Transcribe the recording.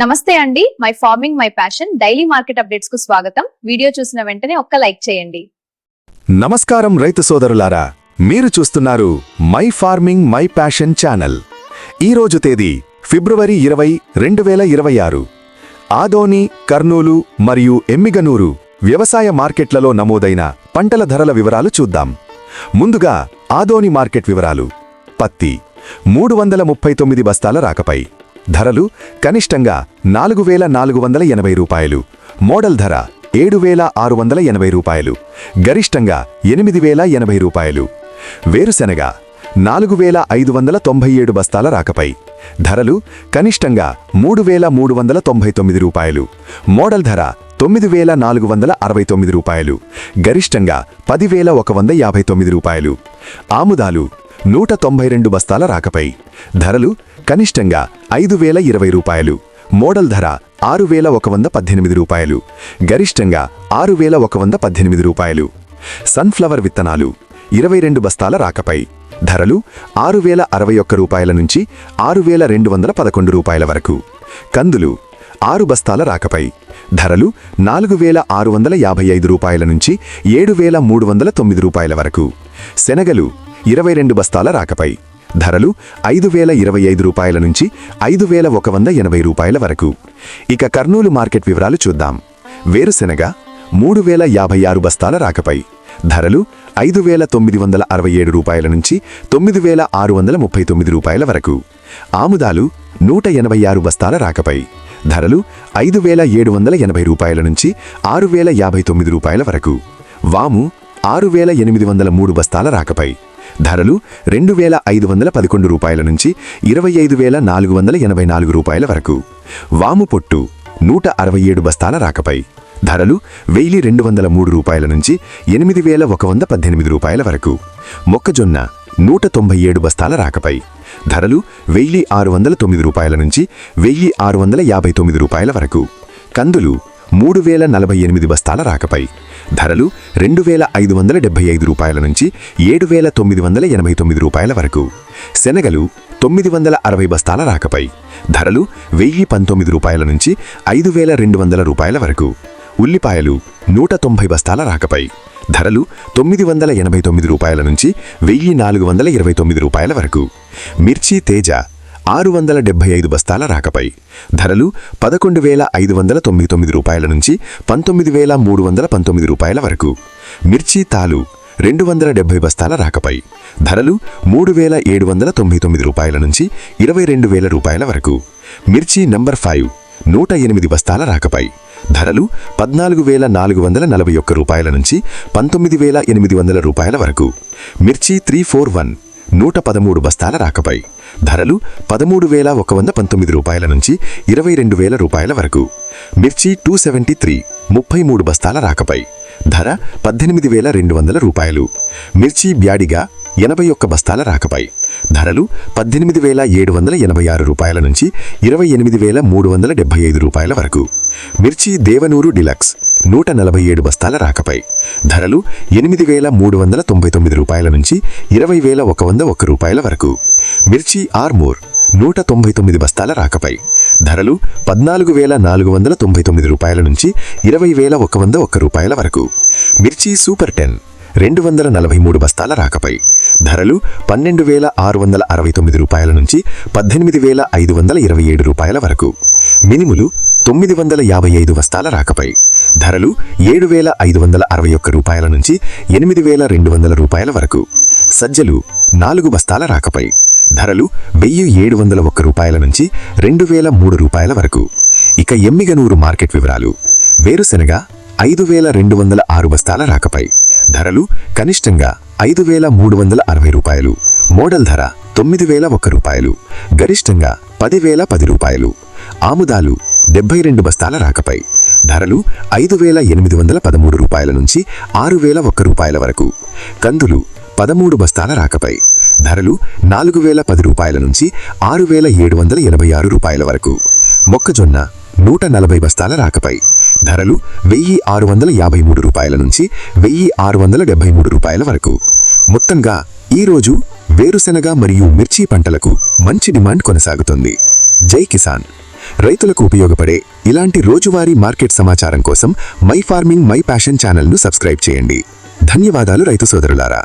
నమస్తే అండి. My farming my passion daily market అప్డేట్స్కు స్వాగతం. వీడియో చూసిన వెంటనే ఒక్క లైక్ చేయండి. నమస్కారం రైతు సోదరులారా. మీరు చూస్తున్నారు my farming my passion channel. ఈరోజు తేదీ ఫిబ్రవరి ఇరవై రెండు వేల ఇరవై ఆరు. ఆదోని కర్నూలు మరియు ఎమ్మిగనూరు వ్యవసాయ మార్కెట్లలో నమోదైన పంటల ధరల వివరాలు చూద్దాం. ముందుగా ఆదోని మార్కెట్ వివరాలు. పత్తి మూడు వందల ముప్పై తొమ్మిది బస్తాల రాకపై. ధరలు కనిష్టంగా నాలుగు వేల నాలుగు వందల ఎనభై రూపాయలు. మోడల్ ధర ఏడు వేల ఆరు వందల ఎనభై రూపాయలు. గరిష్టంగా ఎనిమిది వేల ఎనభై రూపాయలు. వేరుశెనగ నాలుగు వేల ఐదు వందల తొంభై ఏడు బస్తాల రాకపై. ధరలు కనిష్టంగా మూడు వేల మూడు వందల తొంభై తొమ్మిది రూపాయలు. మోడల్ ధర తొమ్మిది వేల నాలుగు వందల అరవై తొమ్మిది రూపాయలు. గరిష్టంగా పదివేల ఒక వంద యాభై తొమ్మిది రూపాయలు. ఆముదాలు నూట తొంభై రెండు బస్తాల రాకపై. ధరలు కనిష్టంగా ఐదు వేల ఇరవై రూపాయలు. మోడల్ ధర ఆరు వేల ఒక వంద పద్దెనిమిది రూపాయలు. గరిష్టంగా ఆరు వేల ఒక వంద పద్దెనిమిది రూపాయలు. సన్ఫ్లవర్ విత్తనాలు ఇరవై రెండు బస్తాల రాకపై. ధరలు ఆరు వేల అరవై ఒక్క రూపాయల నుంచి ఆరు వేల రెండు వందల పదకొండు రూపాయల వరకు. కందులు ఆరు బస్తాల రాకపై. ధరలు నాలుగు వేల ఆరు వందల యాభై ఐదు రూపాయల నుంచి ఏడు వేల మూడు వందల తొమ్మిది రూపాయల వరకు. శనగలు ఇరవై రెండు బస్తాల రాకపై. ధరలు ఐదు వేల ఇరవై ఐదు రూపాయల నుంచి ఐదు వేల ఒక వంద ఎనభై రూపాయల వరకు. ఇక కర్నూలు మార్కెట్ వివరాలు చూద్దాం. వేరుశెనగ మూడు వేల యాభై ఆరు బస్తాల రాకపై. ధరలు ఐదు వేల తొమ్మిది వందల అరవై ఏడు రూపాయల నుంచి తొమ్మిది వేల ఆరు వందల ముప్పై తొమ్మిది రూపాయల వరకు. ఆముదాలు నూట ఎనభై ఆరు బస్తాల రాకపై. ధరలు ఐదు వేల ఏడు వందల ఎనభై రూపాయల నుంచి ఆరు వేల యాభై తొమ్మిది రూపాయల వరకు. వాము ఆరు వేల ఎనిమిది వందల మూడు బస్తాల రాకపై. ధరలు రెండు వేల ఐదు వందల పదకొండు రూపాయల నుంచి ఇరవై ఐదు వేల నాలుగు వందల ఎనభై నాలుగు రూపాయల వరకు. వాము పొట్టు నూట అరవై ఏడు బస్తాల రాకపై. ధరలు వెయ్యి రెండు వందల మూడు రూపాయల నుంచి ఎనిమిది వేల ఒక వంద పద్దెనిమిది రూపాయల వరకు. మొక్కజొన్న నూట తొంభై ఏడు బస్తాల రాకపై. ధరలు వెయ్యి ఆరు వందల తొమ్మిది రూపాయల నుంచి వెయ్యి ఆరు వందల యాభై తొమ్మిది రూపాయల వరకు. కందులు మూడు వేల నలభై ఎనిమిది బస్తాల రాకపై. ధరలు రెండు వేల ఐదు వందల డెబ్బై ఐదు రూపాయల నుంచి ఏడు వేల తొమ్మిది వందల ఎనభై తొమ్మిది రూపాయల వరకు. శనగలు తొమ్మిది వందల అరవై బస్తాల రాకపై. ధరలు వెయ్యి పంతొమ్మిది రూపాయల నుంచి ఐదు వేల రెండు వందల రూపాయల వరకు. ఉల్లిపాయలు నూట తొంభై బస్తాల రాకపై. ధరలు తొమ్మిది వందల ఎనభై తొమ్మిది రూపాయల నుంచి వెయ్యి నాలుగు వందల ఇరవై తొమ్మిది రూపాయల వరకు. మిర్చి తేజ ఆరు వందల డెబ్బై ఐదు బస్తాల రాకపై. ధరలు పదకొండు వేల ఐదు వందల తొమ్మిది తొమ్మిది రూపాయల నుంచి పంతొమ్మిది వేల మూడు వందల పంతొమ్మిది రూపాయల వరకు. మిర్చి తాలు రెండు వందల డెబ్బై బస్తాల రాకపై. ధరలు మూడు వేల ఏడు వందల తొంభై తొమ్మిది రూపాయల నుంచి ఇరవై రెండు వేల రూపాయల వరకు. మిర్చి నంబర్ ఫైవ్ నూట ఎనిమిది బస్తాల రాకపై. ధరలు పద్నాలుగు వేల నాలుగు వందల నలభై ఒక్క రూపాయల నుంచి పంతొమ్మిది వేల ఎనిమిది వందల రూపాయల వరకు. మిర్చి త్రీ ఫోర్ వన్ నూట పదమూడు బస్తాల రాకపై. ధరలు పదమూడు వేల ఒక వంద పంతొమ్మిది రూపాయల నుంచి ఇరవై రెండు వేల రూపాయల వరకు. మిర్చి టూ సెవెంటీ త్రీ ముప్పై మూడు బస్తాల రాకపై. ధర పద్దెనిమిది వేల రెండు వందల రూపాయలు. మిర్చి బ్యాడిగా ఎనభై ఒక్క బస్తాల రాకపై. ధరలు పద్దెనిమిది వేల ఏడు వందల ఎనభై ఆరు రూపాయల నుంచి ఇరవై ఎనిమిది వేల మూడు వందల డెబ్బై ఐదు రూపాయల వరకు. మిర్చి దేవనూరు డిలక్స్ నూట నలభై ఏడు బస్తాల రాకపై. ధరలు ఎనిమిది వేల మూడు వందల తొంభై తొమ్మిది రూపాయల నుంచి ఇరవై వేల ఒక వంద ఒక్క రూపాయల వరకు. మిర్చి ఆర్మోర్ నూట తొంభై తొమ్మిది బస్తాల రాకపై. ధరలు పద్నాలుగు వేల నాలుగు వందల తొంభై తొమ్మిది రూపాయల నుంచి ఇరవై వేల ఒక వంద ఒక్క రూపాయల వరకు. మిర్చి సూపర్ టెన్ రెండు వందల నలభై మూడు బస్తాల రాకపై. ధరలు పన్నెండు వేల ఆరు వందల అరవై తొమ్మిది రూపాయల నుంచి పద్దెనిమిది వేల ఐదు వందల ఇరవై ఏడు రూపాయల వరకు. మినిములు తొమ్మిది వందల యాభై ఐదు బస్తాల రాకపై. ధరలు ఏడు వేల ఐదు వందల అరవై ఒక్క రూపాయల నుంచి ఎనిమిది వేల రెండు వందల రూపాయల వరకు. సజ్జలు నాలుగు బస్తాల రాకపై. ధరలు వెయ్యి ఏడు వందల ఒక్క రూపాయల నుంచి రెండు వేల మూడు రూపాయల వరకు. ఇక ఎమ్మిగనూరు మార్కెట్ వివరాలు. వేరుశెనగ ఐదు వేల రెండు వందల ఆరు బస్తాల రాకపై. ధరలు కనిష్టంగా ఐదు వేల మూడు వందల అరవై రూపాయలు. మోడల్ ధర తొమ్మిది వేల ఒక్క రూపాయలు. గరిష్టంగా పదివేల పది రూపాయలు. ఆముదాలు డెబ్బై రెండు బస్తాల రాకపై. ధరలు ఐదు వేల ఎనిమిది వందల పదమూడు రూపాయల నుంచి ఆరు వేల ఒక్క రూపాయల వరకు. కందులు పదమూడు బస్తాల రాకపై. ధరలు నాలుగు వేల పది రూపాయల నుంచి ఆరు వేల ఏడు వందల ఎనభై ఆరు రూపాయల వరకు. మొక్కజొన్న నూట నలభై బస్తాల రాకపై. ధరలు వెయ్యి ఆరు వందల యాభై మూడు రూపాయల నుంచి వెయ్యి ఆరు వందల డెబ్బై మూడు రూపాయల వరకు. మొత్తంగా ఈరోజు వేరుశెనగ మరియు మిర్చి పంటలకు మంచి డిమాండ్ కొనసాగుతుంది. జై కిసాన్. రైతులకు ఉపయోగపడే ఇలాంటి రోజువారీ మార్కెట్ సమాచారం కోసం మై ఫార్మింగ్ మై ప్యాషన్ ఛానల్ను సబ్స్క్రైబ్ చేయండి. ధన్యవాదాలు రైతు సోదరులారా.